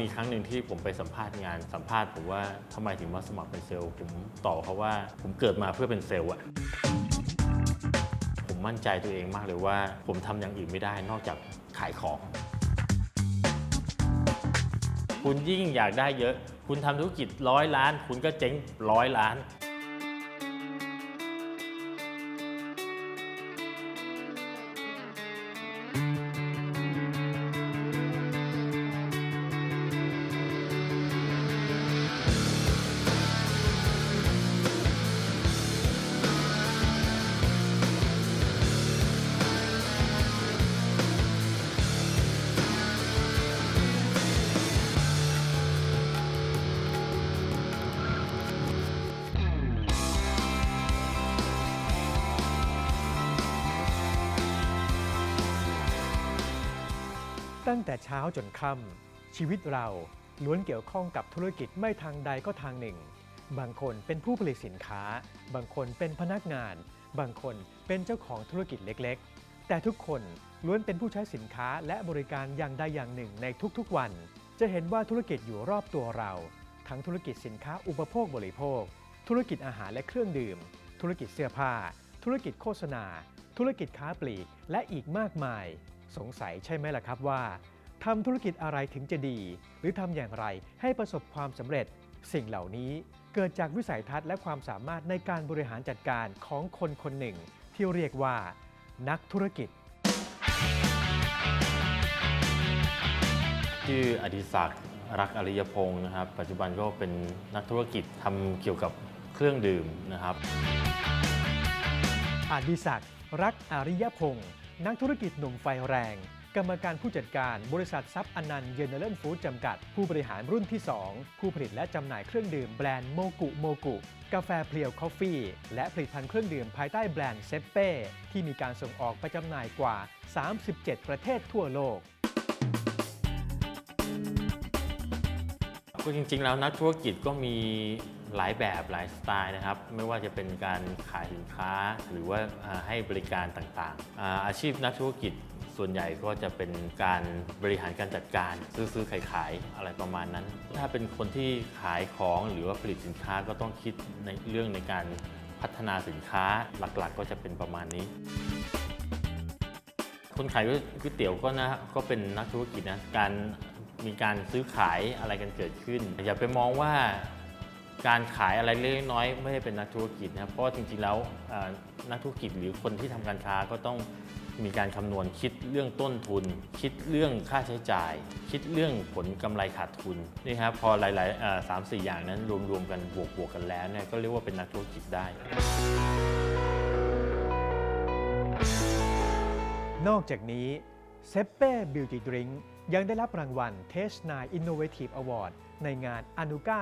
มีครั้งหนึ่งที่ผมไปสัมภาษณ์งานสัมภาษณ์ผมว่าทำไมถึงมาสมัครเป็นเซลล์ผมตอบเขาว่าผมเกิดมาเพื่อเป็นเซลล์อะผมมั่นใจตัวเองมากเลยว่า ผมทำอย่างอื่นไม่ได้นอกจากขายของ คุณยิ่งอยากได้เยอะ คุณทำธุรกิจร้อยล้าน คุณก็เจ๊งร้อยล้าน ตั้งแต่เช้าจนค่ำชีวิตเราล้วนเกี่ยวข้องกับธุรกิจไม่ทางใดก็ทางหนึ่ง บางคนเป็นผู้ผลิตสินค้า บางคนเป็นพนักงาน บางคนเป็นเจ้าของธุรกิจเล็กๆ แต่ทุกคนล้วนเป็นผู้ใช้สินค้าและบริการอย่างใดอย่างหนึ่งในทุกๆวัน จะเห็นว่าธุรกิจอยู่รอบตัวเรา ทั้งธุรกิจสินค้าอุปโภคบริโภค ธุรกิจอาหารและเครื่องดื่ม ธุรกิจเสื้อผ้า ธุรกิจโฆษณา ธุรกิจค้าปลีกและอีกมากมาย สงสัยใช่ไหมล่ะครับว่า ทำธุรกิจอะไรถึงจะดี หรือทำอย่างไรให้ประสบความสำเร็จ สิ่งเหล่านี้เกิดจากวิสัยทัศน์และความสามารถในการบริหารจัดการของคนคนหนึ่ง ที่เรียกว่า นักธุรกิจ ชื่ออดิศักดิ์รักอริยพงศ์นะครับ ปัจจุบันก็เป็นนักธุรกิจทำเกี่ยวกับเครื่องดื่มนะครับ อดิศักดิ์รักอริยพงศ์นักธุรกิจหนุ่มไฟแรง กรรมการผู้จัดการบริษัทซับอนันต์เยเนเลนฟู้ดจำกัด ผู้บริหารรุ่นที่ 2 ผู้ผลิตและจำหน่ายเครื่องดื่มแบรนด์โมกุโมกุ กาแฟเพลียวคอฟฟี่ และผลิตภัณฑ์เครื่องดื่มภายใต้แบรนด์เซเป้ ที่มีการส่งออกไปจำหน่ายกว่า 37 ประเทศทั่วโลกก็จริงๆ แล้วนักธุรกิจก็มีหลายแบบหลายสไตล์นะครับ ไม่ว่าจะเป็นการขายสินค้าหรือว่าให้บริการต่างๆ อาชีพนักธุรกิจ ส่วนใหญ่ก็จะเป็นการบริหารการจัดการซื้อซื้อขายขายอะไรประมาณนั้น ถ้าเป็นคนที่ขายของหรือว่าผลิตสินค้าก็ต้องคิดในเรื่องในการพัฒนาสินค้าหลักๆ ก็จะเป็นประมาณนี้ คนขายก๋วยเตี๋ยวก็นะก็เป็นนักธุรกิจนะการมีการซื้อขายอะไรกันเกิดขึ้น อย่าไปมองว่าการขายอะไรเล็กน้อยไม่ได้เป็นนักธุรกิจนะเพราะว่าจริงๆแล้วนักธุรกิจหรือคนที่ทำการค้าก็ต้อง มีการคำนวณคิดเรื่องต้นทุน คิดเรื่องค่าใช้จ่าย คิดเรื่องผลกำไรขาดทุนนี่ครับพอหลายๆสามสี่อย่างนั้นรวมๆกันบวกๆกันแล้วเนี่ยก็เรียกว่าเป็นนักธุรกิจได้ นอกจากนี้เซเป้บิวตี้ดริงยังได้รับรางวัล Taste 9 Innovative Award ในงาน a n u g a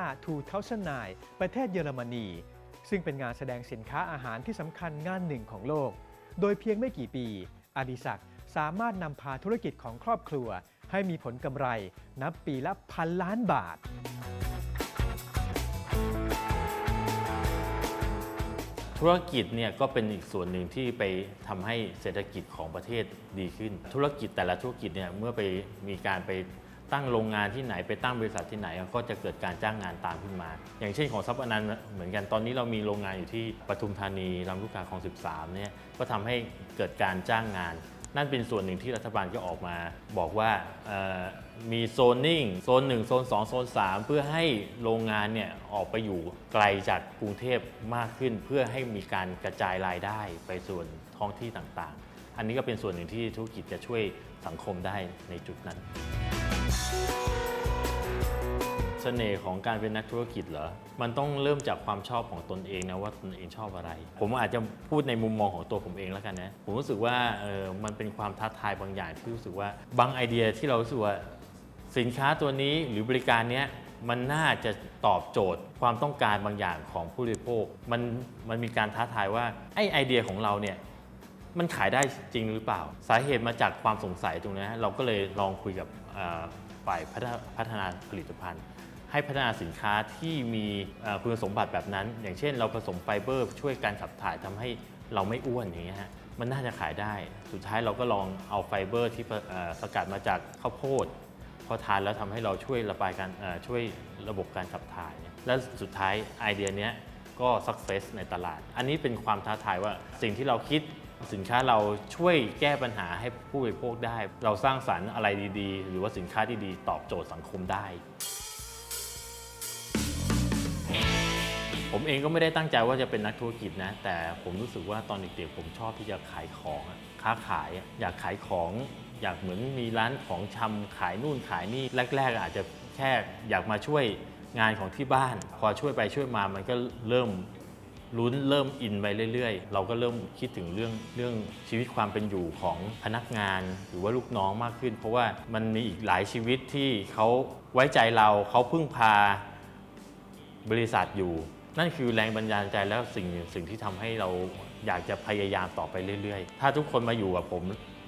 2009 ประเทศเยอรมนี ซึ่งเป็นงานแสดงสินค้าอาหารที่สำคัญงานหนึ่งของโลก โดยเพียงไม่กี่ปี อดิศักดิ์สามารถนำพาธุรกิจของครอบครัว ให้มีผลกำไรนับปีละพันล้านบาท ธุรกิจเนี่ยก็เป็นอีกส่วนหนึ่งที่ไปทำให้เศรษฐกิจของประเทศดีขึ้น ธุรกิจแต่ละธุรกิจเนี่ยเมื่อไปมีการไป ตั้งโรงงานที่ไหนไปตั้งบริษัทที่ไหนก็จะเกิดการจ้างงานตามขึ้นมา อย่างเช่นของซับอนันต์เหมือนกันตอนนี้เรามีโรงงานอยู่ที่ปทุมธานีลำลูกกาคลอง 13เนี่ยก็ทำให้เกิดการจ้างงาน นั่นเป็นส่วนหนึ่งที่รัฐบาลก็ออกมา บอกว่ามีโซนนิ่งโซน1โซน2โซน3 เพื่อให้โรงงานเนี่ยออกไปอยู่ไกลจากกรุงเทพมากขึ้น เพื่อให้มีการกระจายรายได้ไปส่วนท้องที่ต่างๆ อันนี้ก็เป็นส่วนหนึ่งที่ธุรกิจจะช่วยสังคมได้ในจุดนั้น เสน่ห์ของการเป็นนักธุรกิจเหรอ มันต้องเริ่มจากความชอบของตนเองนะว่าตนเองชอบอะไร ผมอาจจะพูดในมุมมองของตัวผมเองแล้วกันนะ ผมรู้สึกว่าเออมันเป็นความท้าทายบางอย่างที่รู้สึกว่าบางไอเดียที่เรารู้สึกว่าสินค้าตัวนี้หรือบริการเนี้ยมันน่าจะตอบโจทย์ความต้องการบางอย่างของผู้บริโภค มันมันมีการท้าทายว่าไอไอเดียของเราเนี่ยมันขายได้จริงหรือเปล่า สาเหตุมาจากความสงสัยตรงนี้เราก็เลยลองคุยกับ เอ่อฝ่ายพัฒนาผลิตภัณฑ์ ให้พัฒนาสินค้าที่มีคุณสมบัติแบบนั้น อย่างเช่น เราผสมไฟเบอร์ ช่วยการขับถ่ายทำให้เราไม่อ้วนอย่างเงี้ยฮะมันน่าจะขายได้ สุดท้ายเราก็ลองเอาไฟเบอร์ที่สกัดมาจากข้าวโพดพอทานแล้วทำให้เราช่วยระบายการช่วยระบบการขับถ่ายเนี่ยและสุดท้ายไอเดียนี้ก็สักเซสในตลาด อันนี้เป็นความท้าทายว่าสิ่งที่เราคิด สินค้าเราช่วยแก้ปัญหาให้ผู้บริโภคได้ เราสร้างสรรค์อะไรดีๆ หรือว่าสินค้าดีๆ ตอบโจทย์สังคมได้ ผมเองก็ไม่ได้ตั้งใจว่าจะเป็นนักธุรกิจนะ แต่ผมรู้สึกว่าตอนเด็กๆผมชอบที่จะขายของค้าขายอะอยากขายของอยากเหมือนมีร้านของชำขายนู่นขายนี่แรก ๆ อาจจะแค่อยากมาช่วยงานของที่บ้าน พอช่วยไปช่วยมามันก็เริ่ม ลุ้นเริ่มอินไปเรื่อยๆ เราก็เริ่มคิดถึงเรื่องเรื่องชีวิตความเป็นอยู่ของพนักงาน หรือว่าลูกน้องมากขึ้น เพราะว่ามันมีอีกหลายชีวิตที่เขาไว้ใจเราเขาพึ่งพาบริษัทอยู่ นั่นคือแรงบันดาลใจแล้วสิ่งสิ่งที่ทำให้เราอยากจะพยายามต่อไปเรื่อยๆ ถ้าทุกคนมาอยู่กับผม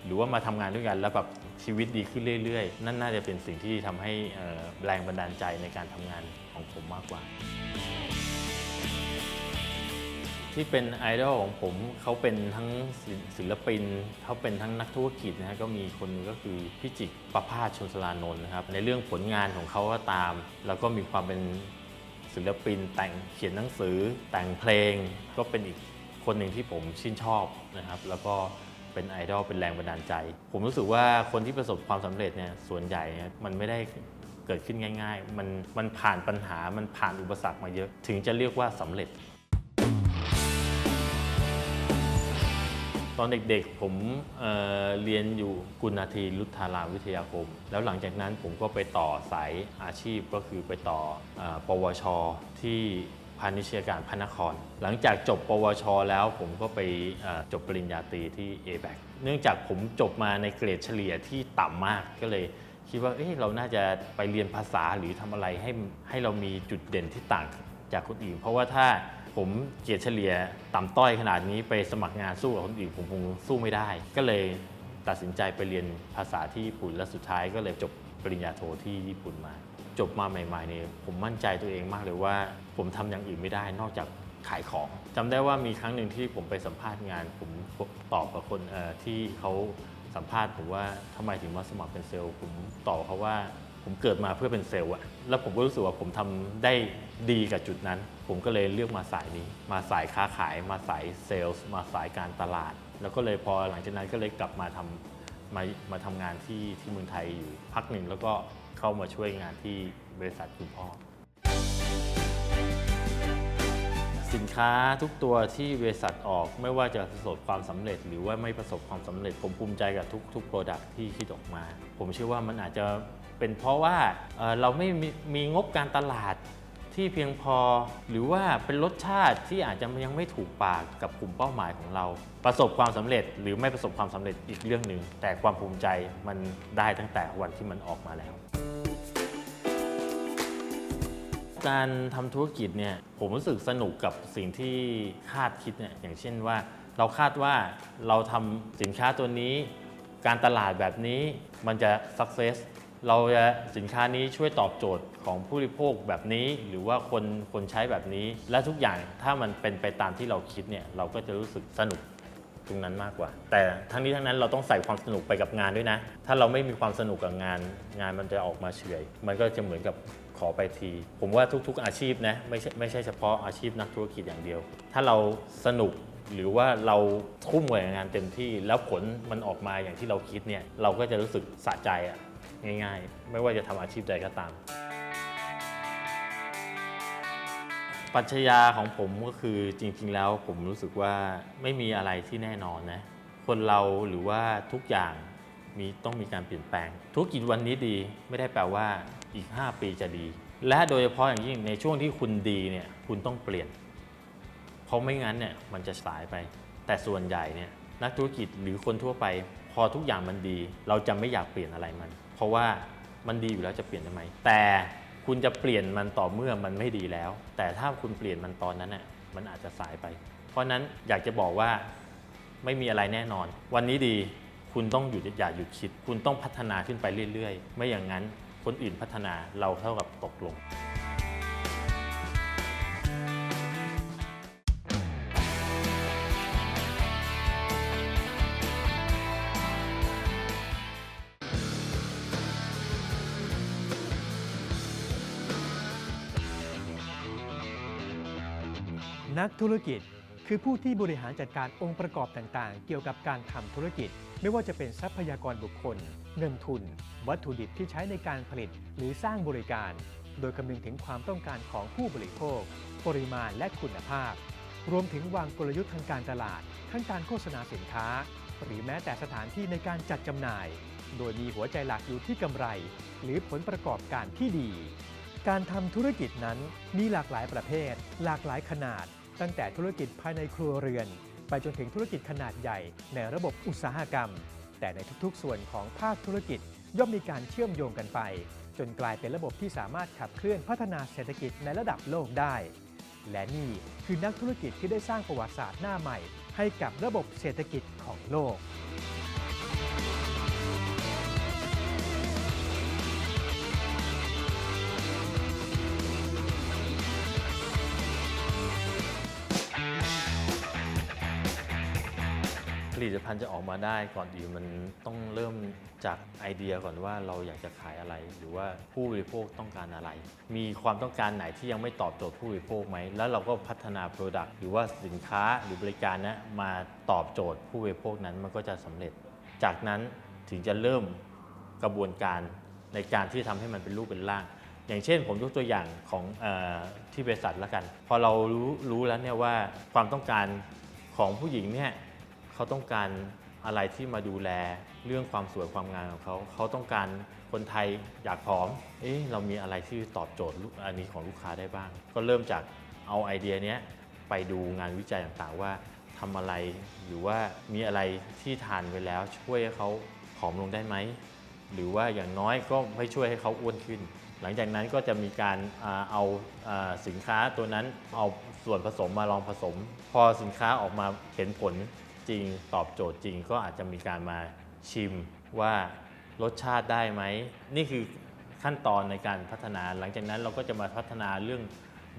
หรือว่ามาทำงานด้วยกันแล้วแบบชีวิตดีขึ้นเรื่อยๆ นั่นน่าจะเป็นสิ่งที่ทำให้แรงบันดาลใจในการทำงานของผมมากกว่า ที่เป็นไอดอลของผมเขาเป็นทั้งศิลปินเขาเป็นทั้งนักธุรกิจนะฮะก็มีคนหนึงก็คือพี่จิกประภาสชนสลานนท์นะครับ ในเรื่องผลงานของเขาก็ตาม แล้วก็มีความเป็นศิลปินแต่งเขียนหนังสือ แต่งเพลง ก็เป็นอีกคนหนึ่งที่ผมชื่นชอบนะครับ แล้วก็เป็นไอดอลเป็นแรงบันดาลใจ ผมรู้สึกว่าคนที่ประสบความสำเร็จเนี่ยส่วนใหญ่เนี่ยมันไม่ได้เกิดขึ้นง่าย ๆ มันมันผ่านปัญหามันผ่านอุปสรรคมาเยอะ ถึงจะเรียกว่าสำเร็จ ตอนเด็กๆผมเเรียนอยู่กุณาทีรุทธารามวิทยาคม แล้วหลังจากนั้นผมก็ไปต่อสายอาชีพก็คือไปต่ออปวช ที่พาณิชยการพระนคร หลังจากจบ ปวช แล้วผมก็ไปจบปริญญาตรีที่ a b a c เนื่องจากผมจบมาในเกรดเฉลี่ยที่ต่ำมากก็เลยคิดว่าเเราน่าจะไปเรียนภาษาหรือทำอะไรให้ให้เรามีจุดเด่นที่ต่างจากคนอื่น เพราะว่าถ้า ผมเกียรติเฉลี่ยต่ำต้อยขนาดนี้ไปสมัครงานสู้กับคนอื่นผมคงสู้ไม่ได้ ก็เลยตัดสินใจไปเรียนภาษาที่ญี่ปุ่นและสุดท้ายก็เลยจบปริญญาโทที่ญี่ปุ่นมา จบมาใหม่ๆเนี่ยผมมั่นใจตัวเองมากเลยว่า ผมทำอย่างอื่นไม่ได้นอกจากขายของจำได้ว่ามีครั้งหนึ่งที่ผมไปสัมภาษณ์งาน ผมตอบกับคนที่เขาสัมภาษณ์ผมว่าทำไมถึงมาสมัครเป็นเซลล์ผมตอบเขาว่า ผมเกิดมาเพื่อเป็นเซลล์อะแล้วผมก็รู้สึกว่าผมทำได้ดีกับจุดนั้น ผมก็เลยเลือกมาสายนี้ มาสายค้าขาย มาสายเซลล์มาสายการตลาด แล้วก็เลยพอหลังจากนั้นก็เลยกลับมาทำมามาทำงานที่ที่เมืองไทยอยู่พักหนึ่งแล้วก็เข้ามาช่วยงานที่บริษัทคุณพ่อสินค้าทุกตัวที่บริษัทออกไม่ว่าจะประสบความสำเร็จ หรือว่าไม่ประสบความสำเร็จผมภูมิใจกับทุกทุกโปรดักที่คิดออกมา ผมเชื่อว่ามันอาจจะ เป็นเพราะว่าเราไม่มีงบการตลาดที่เพียงพอหรือว่าเป็นรสชาติที่อาจจะยังไม่ถูกปากกับกลุ่มเป้าหมายของเรา ประสบความสำเร็จหรือไม่ประสบความสำเร็จอีกเรื่องหนึ่งแต่ความภูมิใจมันได้ตั้งแต่วันที่มันออกมาแล้ว การทำธุรกิจเนี่ยผมรู้สึกสนุกกับสิ่งที่คาดคิดเนี่ยอย่างเช่นว่า เราคาดว่าเราทำสินค้าตัวนี้ การตลาดแบบนี้มันจะ success เราจะสินค้านี้ช่วยตอบโจทย์ของผู้บริโภคแบบนี้ หรือว่าคนคนใช้แบบนี้ และทุกอย่างถ้ามันเป็นไปตามที่เราคิดเนี่ยเราก็จะรู้สึกสนุกตรงนั้นมากกว่า แต่ทั้งนี้ทั้งนั้นเราต้องใส่ความสนุกไปกับงานด้วยนะ ถ้าเราไม่มีความสนุกกับงาน งานมันจะออกมาเฉยมันก็จะเหมือนกับขอไปที ผมว่าทุกๆอาชีพนะไม่ใช่ไม่ใช่เฉพาะอาชีพนักธุรกิจอย่างเดียว ถ้าเราสนุกหรือว่าเราทุ่มกับงานเต็มที่ แล้วผลมันออกมาอย่างที่เราคิดเนี่ยเราก็จะรู้สึกสะใจอะ ง่าย ๆ ไม่ว่าจะทำอาชีพใดก็ตาม ปรัชญาของผมก็คือจริง ๆ แล้วผมรู้สึกว่าไม่มีอะไรที่แน่นอนนะคนเราหรือว่าทุกอย่างมีต้องมีการเปลี่ยนแปลง ธุรกิจวันนี้ดีไม่ได้แปลว่าอีก 5 ปีจะดี และโดยเฉพาะอย่างยิ่งในช่วงที่คุณดีเนี่ยคุณต้องเปลี่ยน เพราะไม่งั้นเนี่ยมันจะสายไป แต่ส่วนใหญ่เนี่ยนักธุรกิจหรือคนทั่วไป พอทุกอย่างมันดี เราจะไม่อยากเปลี่ยนอะไรมัน เพราะว่ามันดีอยู่แล้วจะเปลี่ยนทำไม แต่คุณจะเปลี่ยนมันต่อเมื่อมันไม่ดีแล้ว แต่ถ้าคุณเปลี่ยนมันตอนนั้นน่ะมันอาจจะสายไป เพราะฉะนั้นอยากจะบอกว่าไม่มีอะไรแน่นอน วันนี้ดีคุณต้องหยุดอย่าหยุดคิด คุณต้องพัฒนาขึ้นไปเรื่อย ๆ ไม่อย่างนั้นคนอื่นพัฒนาเราเท่ากับตกลง นักธุรกิจ คือผู้ที่บริหารจัดการองค์ประกอบต่างๆ เกี่ยวกับการทำธุรกิจ ไม่ว่าจะเป็นทรัพยากรบุคคล เงินทุน วัตถุดิบที่ใช้ในการผลิต หรือสร้างบริการ โดยคำนึงถึงความต้องการของผู้บริโภค ปริมาณและคุณภาพ รวมถึงวางกลยุทธ์ทางการตลาด ทั้งการโฆษณาสินค้า หรือแม้แต่สถานที่ในการจัดจำหน่าย โดยมีหัวใจหลักอยู่ที่กำไร หรือผลประกอบการที่ดีการทำธุรกิจนั้นมีหลากหลายประเภท หลากหลายขนาด ตั้งแต่ธุรกิจภายในครัวเรือน ไปจนถึงธุรกิจขนาดใหญ่ในระบบอุตสาหกรรม แต่ในทุกๆ ส่วนของภาคธุรกิจย่อมมีการเชื่อมโยงกันไป จนกลายเป็นระบบที่สามารถขับเคลื่อนพัฒนาเศรษฐกิจในระดับโลกได้ และนี่คือนักธุรกิจที่ได้สร้างประวัติศาสตร์หน้าใหม่ ให้กับระบบเศรษฐกิจของโลก ลิตภัณฑ์จะออกมาได้ก่อนอื่นมันต้องเริ่มจากไอเดียก่อนว่าเราอยากจะขายอะไร หรือว่าผู้บริโภคต้องการอะไร มีความต้องการไหนที่ยังไม่ตอบโจทย์ผู้บริโภคไหม แล้วเราก็พัฒนา Product หรือว่าสินค้าหรือบริการนะมาตอบโจทย์ผู้บริโภคนั้นมันก็จะสำเร็จ จากนั้นถึงจะเริ่มกระบวนการในการที่ทำให้มันเป็นรูปเป็นร่าง อย่างเช่น ผมยกตัวอย่างของอที่บริษัทแล้วกัน พอเรารู้รู้แล้วเนี่ยว่าความต้องการของผู้หญิงเนี่ย เขาต้องการอะไรที่มาดูแลเรื่องความสวยความงามของเขา เขาต้องการคนไทยอยากผอม เอ๊ะเรามีอะไรที่ตอบโจทย์อันนี้ของลูกค้าได้บ้าง ก็เริ่มจากเอาไอเดียนี้ไปดูงานวิจัยต่างๆว่าทำอะไรหรือว่ามีอะไรที่ทานไปแล้วช่วยให้เขาผอมลงได้ไหม หรือว่าอย่างน้อยก็ไม่ช่วยให้เขาอ้วนขึ้น หลังจากนั้นก็จะมีการเอาสินค้าตัวนั้นเอาส่วนผสมมาลองผสม พอสินค้าออกมาเห็นผล จริง ตอบโจทย์จริง ก็อาจจะมีการมาชิมว่ารสชาติได้ไหม นี่คือขั้นตอนในการพัฒนาหลังจากนั้นเราก็จะมาพัฒนาเรื่อง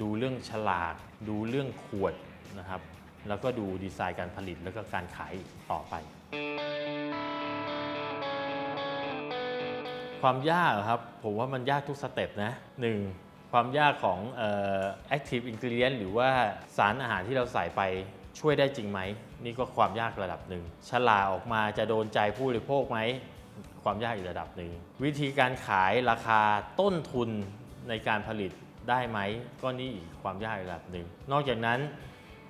ดูเรื่องฉลากดูเรื่องขวดนะครับ แล้วก็ดูดีไซน์การผลิตแล้วก็การขายต่อไป ความยากครับผมว่ามันยากทุกสเต็ปนะหนึ่งความยากของเอ่อ active ingredient หรือว่าสารอาหารที่เราใส่ไป ช่วยได้จริงไหม นี่ก็ความยากระดับหนึ่งฉลาออกมาจะโดนใจผู้บริโภคไหม ความยากอีกระดับหนึ่งวิธีการขายราคาต้นทุนในการผลิตได้ไหม ก็นี่อีกความยากระดับหนึ่งนอกจากนั้น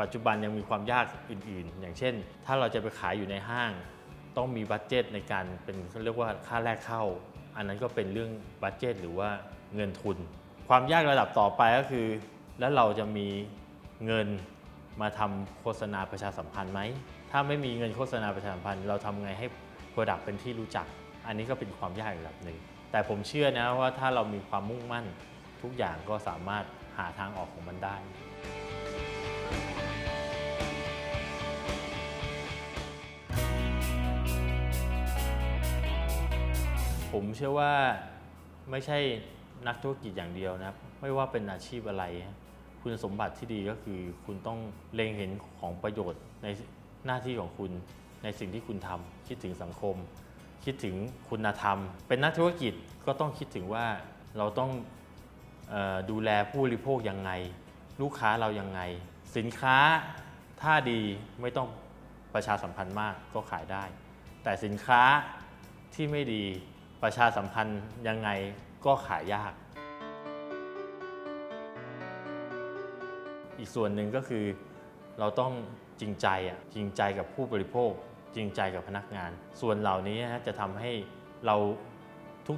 ปัจจุบันยังมีความยากอื่นๆ อย่างเช่น ถ้าเราจะไปขายอยู่ในห้าง ต้องมีบัตเจตในการเป็นเขาเรียกว่าค่าแรกเข้า อันนั้นก็เป็นเรื่องบัตเจตหรือว่าเงินทุน ความยากระดับต่อไปก็คือ แล้วเราจะมีเงิน มาทำโฆษณาประชาสัมพันธ์ไหม ถ้าไม่มีเงินโฆษณาประชาสัมพันธ์ เราทำไงให้ Product เป็นที่รู้จัก อันนี้ก็เป็นความยากอีกระดับหนึ่ง แต่ผมเชื่อนะว่าถ้าเรามีความมุ่งมั่น ทุกอย่างก็สามารถหาทางออกของมันได้ ผมเชื่อว่าไม่ใช่นักธุรกิจอย่างเดียวนะครับ ไม่ว่าเป็นอาชีพอะไร คุณสมบัติที่ดีก็คือคุณต้องเล็งเห็นของประโยชน์ในหน้าที่ของคุณในสิ่งที่คุณทำคิดถึงสังคม คิดถึงคุณธรรม เป็นนักธุรกิจก็ต้องคิดถึงว่าเราต้องออดูแลผู้บริโภคยังไง ลูกค้าเรายังไง สินค้าถ้าดีไม่ต้องประชาสัมพันธ์มากก็ขายได้ แต่สินค้าที่ไม่ดีประชาสัมพันธ์ยังไงก็ขายยาก อีกส่วนหนึ่งก็คือเราต้องจริงใจอะจริงใจกับผู้บริโภค จริงใจกับพนักงาน ส่วนเหล่านี้นะจะทำให้เรา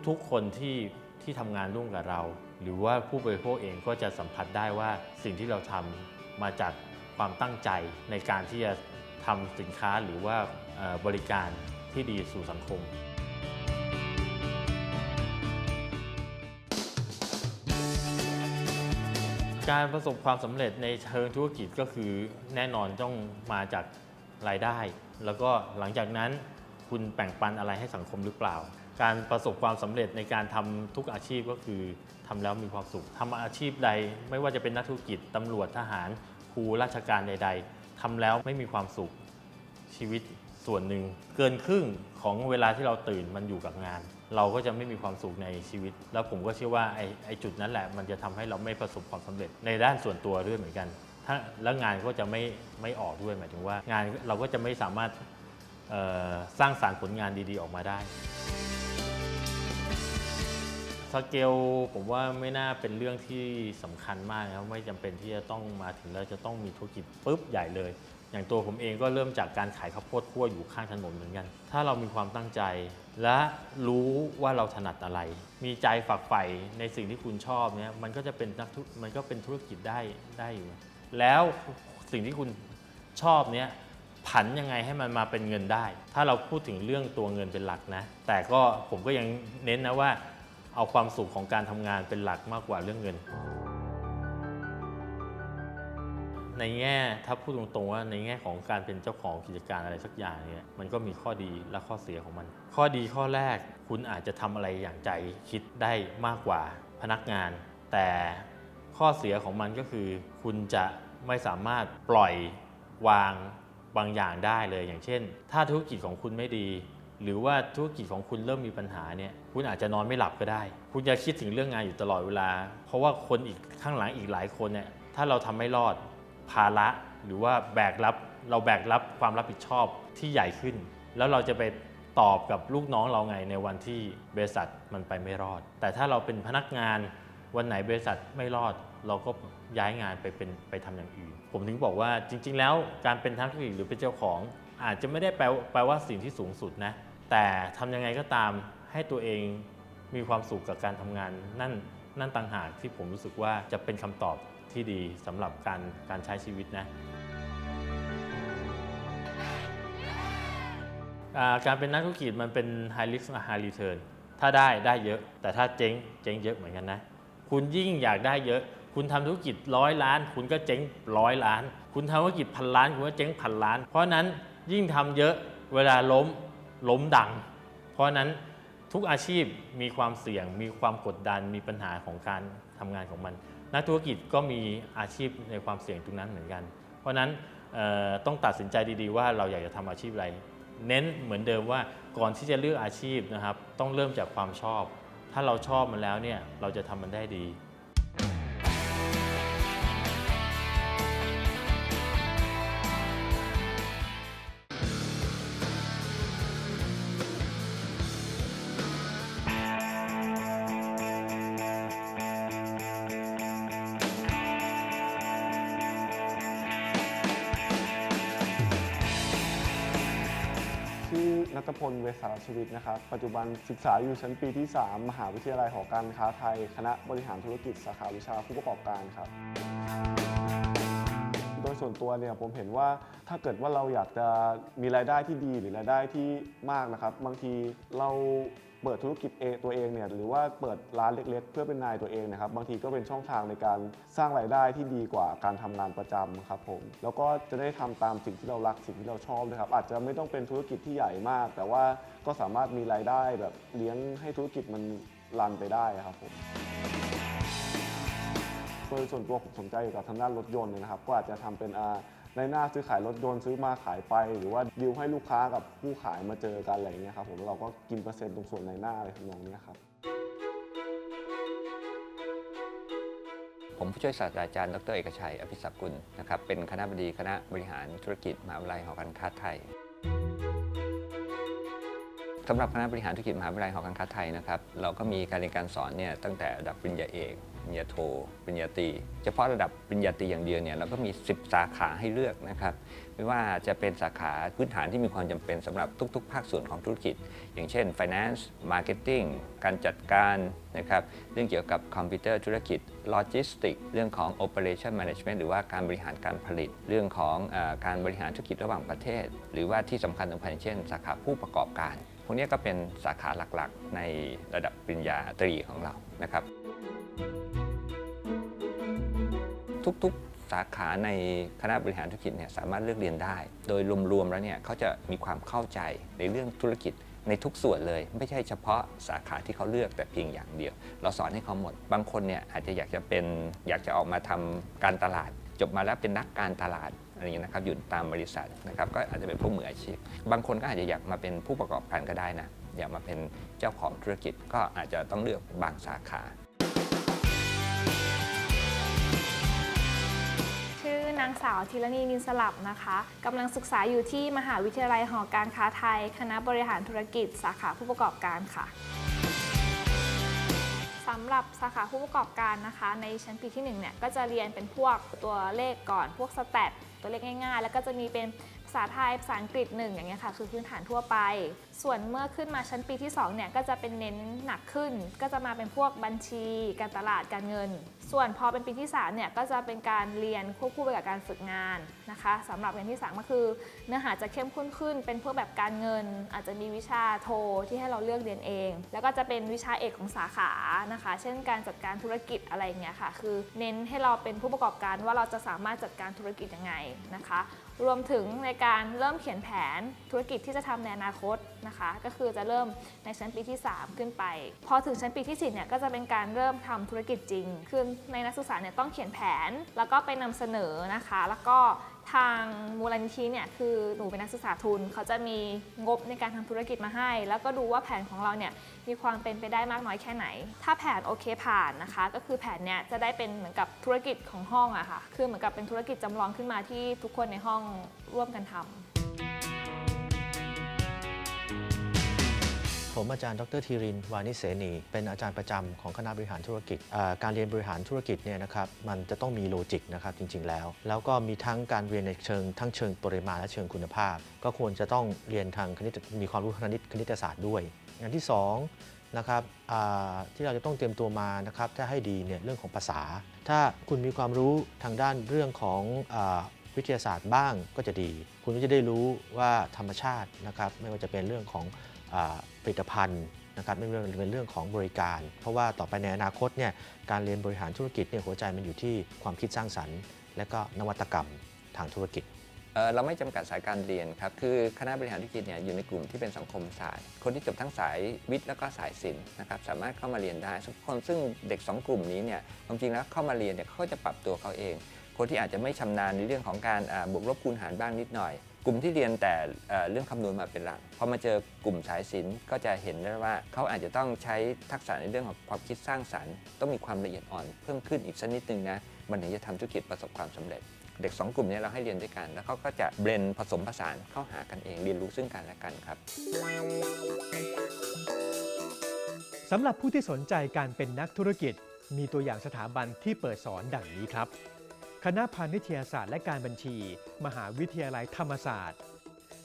ทุกๆคนที่ที่ทำงานร่วมกับเรา หรือว่าผู้บริโภคเองก็จะสัมผัสได้ว่าสิ่งที่เราทำมาจากความตั้งใจในการที่จะทำสินค้าหรือว่าบริการที่ดีสู่สังคม การประสบความสำเร็จในเชิงธุรกิจก็คือแน่นอนต้องมาจากรายได้ แล้วก็หลังจากนั้นคุณแบ่งปันอะไรให้สังคมหรือเปล่า การประสบความสำเร็จในการทำทุกอาชีพก็คือทำแล้วมีความสุขทำอาชีพใด ไม่ว่าจะเป็นนักธุรกิจตำรวจทหารครูราชการใด ๆทำแล้วไม่มีความสุขชีวิตส่วนหนึ่ง เกินครึ่งของเวลาที่เราตื่นมันอยู่กับงาน เราก็จะไม่มีความสุขในชีวิต แล้วผมก็เชื่อว่าไอ้ไอจุดนั้นแหละ มันจะทำให้เราไม่ประสบความสำเร็จในด้านส่วนตัวด้วยเหมือนกัน ถ้าแล้วงานก็จะไม่ไม่ออกด้วยหมายถึงว่า งานเราก็จะไม่สามารถสร้างสารรค์ผลงานดีๆออกมาได้สเกลผมว่าไม่น่าเป็นเรื่องที่สำคัญมากนะครับไม่จำเป็นที่จะต้องมาถึงแล้วจะต้องมีธุรกิจปุ๊บใหญ่เลย อย่างตัวผมเองก็เริ่มจากการขายข้าวโพดคั่วอยู่ข้างถนนเหมือนกัน ถ้าเรามีความตั้งใจ และรู้ว่าเราถนัดอะไร มีใจฝักใฝ่ในสิ่งที่คุณชอบเนี่ยมันก็จะเป็นนักมันก็เป็นธุรกิจได้ได้อยู่ แล้วสิ่งที่คุณชอบเนี่ยผันยังไงให้มันมาเป็นเงินได้ ถ้าเราพูดถึงเรื่องตัวเงินเป็นหลักนะ แต่ก็ผมก็ยังเน้นนะว่า เอาความสุขของการทำงานเป็นหลักมากกว่าเรื่องเงิน ในแง่ถ้าพูดตรงๆว่าในแง่ของการเป็นเจ้าของกิจการอะไรสักอย่างเนี่ยมันก็มีข้อดีและข้อเสียของมัน ข้อดีข้อแรกคุณอาจจะทำอะไรอย่างใจคิดได้มากกว่าพนักงาน แต่ข้อเสียของมันก็คือ คุณจะไม่สามารถปล่อยวางบางอย่างได้เลยอย่างเช่น ถ้าธุรกิจของคุณไม่ดี หรือว่าธุรกิจของคุณเริ่มมีปัญหาเนี่ยคุณอาจจะนอนไม่หลับก็ได้ คุณจะคิดถึงเรื่องงานอยู่ตลอดเวลา เพราะว่าคนอีกข้างหลังอีกหลายคนเนี่ยถ้าเราทำไม่รอด ภาระหรือว่าแบกรับเราแบกรับความรับผิดชอบที่ใหญ่ขึ้น แล้วเราจะไปตอบกับลูกน้องเราไงในวันที่บริษัทมันไปไม่รอด แต่ถ้าเราเป็นพนักงานวันไหนบริษัทไม่รอด เราก็ย้ายงานไปเป็นไปทำอย่างอื่น ผมถึงบอกว่าจริง ๆ แล้วการเป็นนักธุรกิจหรือเป็นเจ้าของ อาจจะไม่ได้แปลแปลว่าสิ่งที่สูงสุดนะ แต่ทำยังไงก็ตามให้ตัวเองมีความสุขกับการทำงาน นั่นนั่นต่างหากที่ผมรู้สึกว่าจะเป็นคำตอบ ที่ดีสำหรับการการใช้ชีวิตนะการเป็นนักธุรกิจมันเป็น high risk high return ถ้าได้ได้เยอะ แต่ถ้าเจ๊งเจ๊งเยอะเหมือนกันนะ คุณยิ่งอยากได้เยอะ คุณทำธุรกิจร้อยล้าน คุณก็เจ๊งร้อยล้าน คุณทำธุรกิจพันล้าน คุณก็เจ๊งพันล้าน เพราะนั้นยิ่งทำเยอะเวลาล้มล้มดัง เพราะฉะนั้นทุกอาชีพมีความเสี่ยง มีความกดดันมีปัญหาของการทำงานของมัน นักธุรกิจก็มีอาชีพในความเสี่ยงตรงนั้นเหมือนกัน เพราะนั้นต้องตัดสินใจดีๆว่าเราอยากจะทำอาชีพอะไร เน้นเหมือนเดิมว่าก่อนที่จะเลือกอาชีพนะครับ ต้องเริ่มจากความชอบ ถ้าเราชอบมันแล้วเนี่ยเราจะทำมันได้ดี พลเวสารชวิตนะครับ ปัจจุบันศึกษาอยู่ชั้นปีที่ 3 มหาวิทยาลัยหอการค้าไทย คณะบริหารธุรกิจสาขาวิชาผู้ประกอบการครับ โดยส่วนตัวเนี่ยผมเห็นว่าถ้าเกิดว่าเราอยากจะมีรายได้ที่ดีหรือรายได้ที่มากนะครับ บางทีเราเปิดธุรกิจเองตัวเองเนี่ยหรือว่าเปิดร้านเล็ก ๆ เพื่อเป็นนายตัวเองนะครับบางทีก็เป็นช่องทางในการสร้างรายได้ที่ดีกว่าการทำงานประจำครับผมแล้วก็จะได้ทำตามสิ่งที่เรารักสิ่งที่เราชอบนะครับ อาจจะไม่ต้องเป็นธุรกิจที่ใหญ่มาก แต่ว่าก็สามารถมีรายได้แบบเลี้ยงให้ธุรกิจมันรันไปได้ครับผม โดยส่วนตัวผมสนใจเกี่ยวกับทางด้านรถยนต์นะครับ ก็อาจจะทำเป็นอ่าในหน้าซื้อขายรถยนต์ซื้อมาขายไป หรือว่าดีลให้ลูกค้ากับผู้ขายมาเจอกันอะไรอย่างเงี้ยครับผมแล้วเราก็กินเปอร์เซ็นต์ตรงส่วนในหน้าอะไรทำนองเนี้ยครับ ผมผู้ช่วยศาสตราจารย์ดรเอกชัย อภิศักกุลนะครับ เป็นคณะบดีคณะบริหารธุรกิจมหาวิทยาลัยหอการค้าไทยสำหรับคณะบริหารธุรกิจมหาวิทยาลัยหอการค้าไทยนะครับ เราก็มีการเรียนการสอนเนี่ยตั้งแต่ระดับปริญญาเอก ปริญญาโทปริญญาตรีเฉพาะระดับปริญญาตรีอย่างเดียวเนี่ยเราก็มี 10 สาขาให้เลือกนะครับ ไม่ว่าจะเป็นสาขาพื้นฐานที่มีความจำเป็นสำหรับทุก ๆ ภาคส่วนของธุรกิจ อย่างเช่น finance marketing การจัดการนะครับเรื่องเกี่ยวกับคอมพิวเตอร์ธุรกิจ logistics เรื่องของ operation management หรือว่าการบริหารการผลิต เรื่องของอการบริหารธุรกิจระหว่างประเทศ หรือว่าที่สำคัญสำคัญเช่น สาขาผู้ประกอบการพวกนี้ก็เป็นสาขาหลักๆ ในระดับปริญญาตรีของเรานะครับ ทุกๆสาขาในคณะบริหารธุรกิจเนี่ยสามารถเลือกเรียนได้ โดยรวมๆแล้วเนี่ยเขาจะมีความเข้าใจในเรื่องธุรกิจในทุกส่วนเลย ไม่ใช่เฉพาะสาขาที่เขาเลือกแต่เพียงอย่างเดียว เราสอนให้เขาหมด บางคนเนี่ยอาจจะอยากจะเป็นอยากจะออกมาทำการตลาด จบมาแล้วเป็นนักการตลาดอะไรอย่างนี้ยนะครับอยู่ตามบริษัทนะครับก็อาจจะเป็นผู้มืออาชีพ บางคนก็อาจจะอยากมาเป็นผู้ประกอบการก็ได้นะอยากมาเป็นเจ้าของธุรกิจก็อาจจะต้องเลือกบางสาขา สาวธีรณีนินสลับนะคะกำลังศึกษาอยู่ที่มหาวิทยาลัยหอการค้าไทย คณะบริหารธุรกิจ สาขาผู้ประกอบการค่ะสำหรับสาขาผู้ประกอบการนะคะ ในชั้นปีที่1เนี่ยก็จะเรียนเป็นพวกตัวเลขก่อนพวกสแตทตัวเลขง่ายๆ แล้วก็จะมีเป็น ษาไทย ภาษาอังกฤษหนึ่งอย่างเงี้ยค่ะ คือพื้นฐานทั่วไป ส่วนเมื่อขึ้นมาชั้นปีที่2เนี่ยก็จะเป็นเน้นหนักขึ้น ก็จะมาเป็นพวกบัญชี การตลาด การเงิน ส่วนพอเป็นปีที่3เนี่ยก็จะเป็นการเรียนควบคู่ไปกับการฝึกงานนะคะสำหรับเรียนที่ 3 ก็คือ เนื้อหาจะเข้มข้นขึ้น เป็นพวกแบบการเงิน อาจจะมีวิชาโทที่ให้เราเลือกเรียนเอง แล้วก็จะเป็นวิชาเอกของสาขานะคะ เช่น การจัดการธุรกิจอะไรเงี้ยค่ะ คือเน้นให้เราเป็นผู้ประกอบการว่าเราจะสามารถจัดการธุรกิจยังไงนะคะ รวมถึงในการเริ่มเขียนแผนธุรกิจที่จะทำในอนาคตนะคะ ก็คือจะเริ่มในชั้นปีที่ 3 ขึ้นไป พอถึงชั้นปีที่4เนี่ยก็จะเป็นการเริ่มทำธุรกิจจริง คือในนักศึกษาเนี่ยต้องเขียนแผน แล้วก็ไปนำเสนอนะคะ แล้วก็ ทางมูลนิธิเนี่ยคือหนูเป็นนักศึกษาทุน เขาจะมีงบในการทำธุรกิจมาให้ แล้วก็ดูว่าแผนของเราเนี่ยมีความเป็นไปได้มากน้อยแค่ไหน ถ้าแผนโอเคผ่านนะคะ ก็คือแผนเนี่ยจะได้เป็นเหมือนกับธุรกิจของห้องอะค่ะคือเหมือนกับเป็นธุรกิจจำลองขึ้นมาที่ทุกคนในห้องร่วมกันทำ ผมอาจารย์ดรธีรินวานิเสนี เป็นอาจารย์ประจำของคณะบริหารธุรกิจ การเรียนบริหารธุรกิจเนี่ยนะครับมันจะต้องมีโลจิกนะครับจริง ๆ แล้ว แล้วก็มีทั้งการเรียนในเชิงทั้งเชิงปริมาณและเชิงคุณภาพ ก็ควรจะต้องเรียนทางคณิตมีความรู้ทางคณิตคณิตศาสตร์ด้วยอย่างที่สองนะครับที่เราจะต้องเตรียมตัวมานะครับถ้าให้ดีเนี่ยเรื่องของภาษา ถ้าคุณมีความรู้ทางด้านเรื่องของอวิทยาศาสตร์บ้างก็จะดี คุณก็จะได้รู้ว่าธรรมชาตินะครับไม่ว่าจะเป็นเรื่องของ ผลิตภัณฑ์นะครับไม่ว่าจะเป็นเรื่องของบริการ เพราะว่าต่อไปในอนาคตเนี่ยการเรียนบริหารธุรกิจเนี่ยหัวใจมันอยู่ที่ความคิดสร้างสรรค์ และก็นวัตกรรมทางธุรกิจเเราไม่จำกัดสายการเรียนครับ คือคณะบริหารธุรกิจเนี่ยอยู่ในกลุ่มที่เป็นสังคมศาสตร์คนที่จบทั้งสายวิทย์แล้วก็สายศิลป์นะครับสามารถเข้ามาเรียนได้ทุกคนซึ่งเด็ก 2 กลุ่มนี้เนี่ยความจริงแล้วเข้ามาเรียนเนี่ยเขาจะปรับตัวเขาเอง คนที่อาจจะไม่ชำนาญในเรื่องของการบวกลบคูณหารบ้างนิดหน่อย กลุ่มที่เรียนแต่เรื่องคำนวณมาเป็นหลักพอมาเจอกลุ่มสายศิลป์ก็จะเห็นได้ว่าเขาอาจจะต้องใช้ทักษะในเรื่องของความคิดสร้างสรรค์ ต้องมีความละเอียดอ่อนเพิ่มขึ้นอีกสักนิดนึงนะมันถึงจะทำธุรกิจประสบความสำเร็จ เด็ก 2 กลุ่มนี้เราให้เรียนด้วยกัน แล้วเขาก็จะเบลนผสมผสานเข้าหากันเองเรียนรู้ซึ่งกันและกันครับสำหรับผู้ที่สนใจการเป็นนักธุรกิจ มีตัวอย่างสถาบันที่เปิดสอนดังนี้ครับ คณะพาณิชยศาสตร์และการบัญชี มหาวิทยาลัยธรรมศาสตร์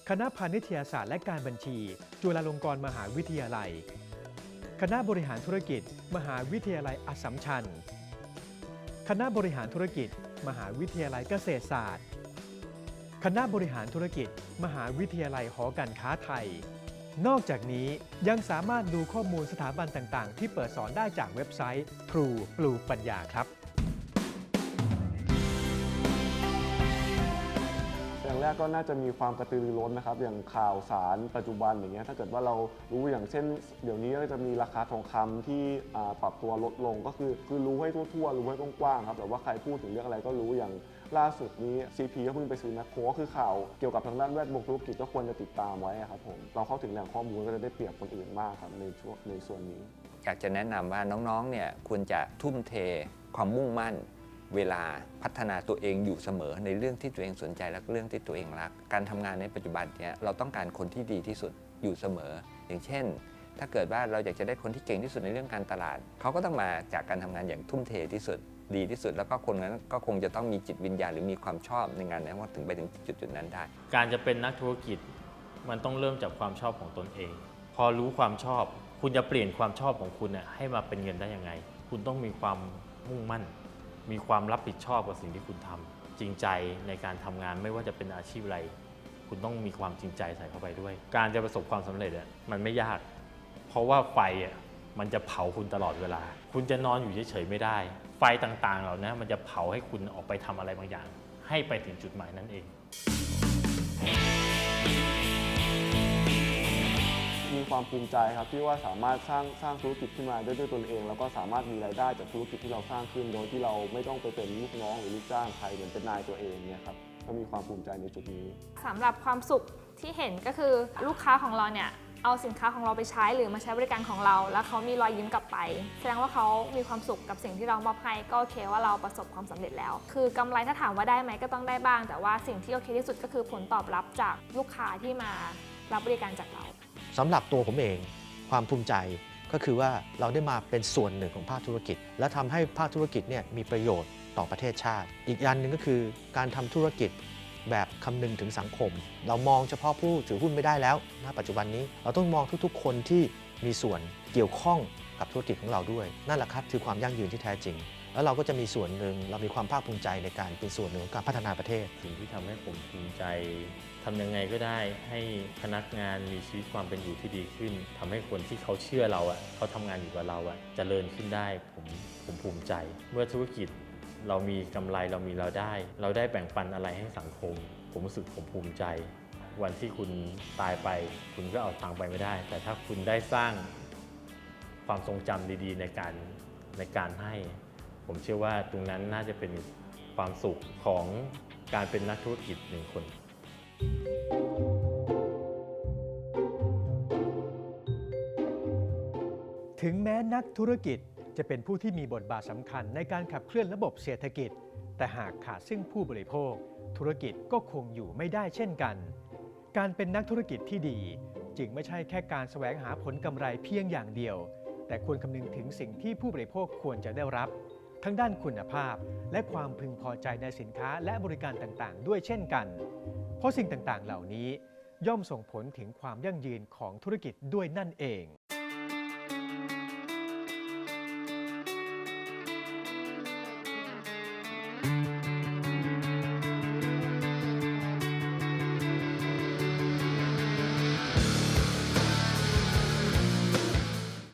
คณะพาณิชยศาสตร์และการบัญชี จุฬาลงกรณ์มหาวิทยาลัย คณะบริหารธุรกิจ มหาวิทยาลัยอัสสัมชัญ คณะบริหารธุรกิจ มหาวิทยาลัยเกษตรศาสตร์ คณะบริหารธุรกิจ มหาวิทยาลัยหอการค้าไทย นอกจากนี้ยังสามารถดูข้อมูลสถาบันต่าง ๆ ที่เปิดสอนได้จากเว็บไซต์ True ปลูกปัญญาครับ กก็น่าจะมีความกระตือรือร้นนะครับ อย่างข่าวสารปัจจุบันอย่างเงี้ยถ้าเกิดว่าเรารู้อย่างเช่น เดี๋ยวนี้ก็จะมีราคาทองคำที่ปรับตัวลดลงก็คือคือรู้ให้ทั่วๆรู้ให้กว้างๆครับแบบว่าใครพูดถึงเรื่องอะไรก็รู้อย่างล่าสุดนี้ CP ก็เพิ่งไปซื้อแมคโคก็คือข่าวเกี่ยวกับทางด้านแวดวงธุรกิจก็ควรจะติดตามไว้ครับผมเราเข้าถึงแหล่งข้อมูลก็จะได้เปรียบคนอื่นมากครับในช่วงในส่วนนี้ อยากจะแนะนำว่าน้องๆเนี่ยควรจะทุ่มเทความมุ่งมั่น เวลาพัฒนาตัวเองอยู่เสมอในเรื่องที่ตัวเองสนใจและเรื่องที่ตัวเองรัก การทำงานในปัจจุบันเนี่ยเราต้องการคนที่ดีที่สุดอยู่เสมอ อย่างเช่น ถ้าเกิดว่าเราอยากจะได้คนที่เก่งที่สุดในเรื่องการตลาด เขาก็ต้องมาจากการทำงานอย่างทุ่มเทที่สุดดีที่สุด แล้วก็คนนั้นก็คงจะต้องมีจิตวิญญาณหรือมีความชอบในงานนั้นว่าถึงไปถึงจุดๆนั้นได้ การจะเป็นนักธุรกิจมันต้องเริ่มจากความชอบของตนเอง พอรู้ความชอบ คุณจะเปลี่ยนความชอบของคุณน่ะให้มาเป็นเงินได้ยังไง คุณต้องมีความมุ่งมั่น มีความรับผิดชอบกับสิ่งที่คุณทำจริงใจในการทำงานไม่ว่าจะเป็นอาชีพอะไร คุณต้องมีความจริงใจใส่เข้าไปด้วย การจะประสบความสำเร็จอะมันไม่ยาก เพราะว่าไฟอะมันจะเผาคุณตลอดเวลา คุณจะนอนอยู่เฉยๆไม่ได้ ไฟต่างๆเหล่านี้มันจะเผาให้คุณออกไปทำอะไรบางอย่าง ให้ไปถึงจุดหมายนั่นเอง มีความภูมิใจครับที่ว่าสามารถสร้างสร้างธุรกิจขึ้นมาด้วยด้วยตนเอง แล้วก็สามารถมีรายได้จากธุรกิจที่เราสร้างขึ้น โดยที่เราไม่ต้องไปเป็นลูกน้องหรือลูกจ้างใครเหมือนเป็นนายตัวเองเนี่ยครับก็มีความภูมิใจในจุดนี้สำหรับความสุขที่เห็นก็คือลูกค้าของเราเนี่ยเอาสินค้าของเราไปใช้หรือมาใช้บริการของเรา แล้วเขามีรอยยิ้มกลับไป แสดงว่าเขามีความสุขกับสิ่งที่เรามอบให้ก็โอเคว่าเราประสบความสำเร็จแล้ว คือกำไรถ้าถามว่าได้ไหมก็ต้องได้บ้าง แต่ว่าสิ่งที่โอเคที่สุดก็คือผลตอบรับจากลูกค้าที่มารับบริการจากเรา สำหรับตัวผมเองความภูมิใจก็คือว่าเราได้มาเป็นส่วนหนึ่งของภาคธุรกิจ และทำให้ภาคธุรกิจเนี่ยมีประโยชน์ต่อประเทศชาติ อีกอย่างหนึ่งก็คือการทำธุรกิจแบบคำนึงถึงสังคม เรามองเฉพาะผู้ถือหุ้นไม่ได้แล้วณปัจจุบันนี้เราต้องมองทุกๆ คนที่มีส่วนเกี่ยวข้องกับธุรกิจของเราด้วย นั่นแหละครับคือความยั่งยืนที่แท้จริง แล้วเราก็จะมีส่วนหนึ่งเรามีความภาคภูมิใจในการเป็นส่วนหนึ่งของการพัฒนาประเทศ สิ่งที่ทำให้ผมภูมิใจทำยังไงก็ได้ให้พนักงานมีชีวิตความเป็นอยู่ที่ดีขึ้นทำให้คนที่เขาเชื่อเราอะเขาทำงานอยู่กับเราอะเจริญขึ้นได้ผมผมภูมิใจ เมื่อธุรกิจเรามีกำไรเรามีเราได้ เราได้แบ่งปันอะไรให้สังคม ผมรู้สึกผมภูมิใจ วันที่คุณตายไป คุณก็เอาตังไปไม่ได้ แต่ถ้าคุณได้สร้างความทรงจำดีๆ ในการในการให้ ผมเชื่อว่าตรงนั้นน่าจะเป็นความสุขของการเป็นนักธุรกิจหนึ่งคน ถึงแม้นักธุรกิจจะเป็นผู้ที่มีบทบาทสำคัญในการขับเคลื่อนระบบเศรษฐกิจ แต่หากขาดซึ่งผู้บริโภค ธุรกิจก็คงอยู่ไม่ได้เช่นกัน การเป็นนักธุรกิจที่ดี จึงไม่ใช่แค่การแสวงหาผลกำไรเพียงอย่างเดียว แต่ควรคำนึงถึงสิ่งที่ผู้บริโภคควรจะได้รับ ทั้งด้านคุณภาพ และความพึงพอใจในสินค้าและบริการต่างๆ ด้วยเช่นกัน เพราะสิ่งต่างๆ เหล่านี้ย่อมส่งผลถึงความยั่งยืนของธุรกิจด้วยนั่นเอง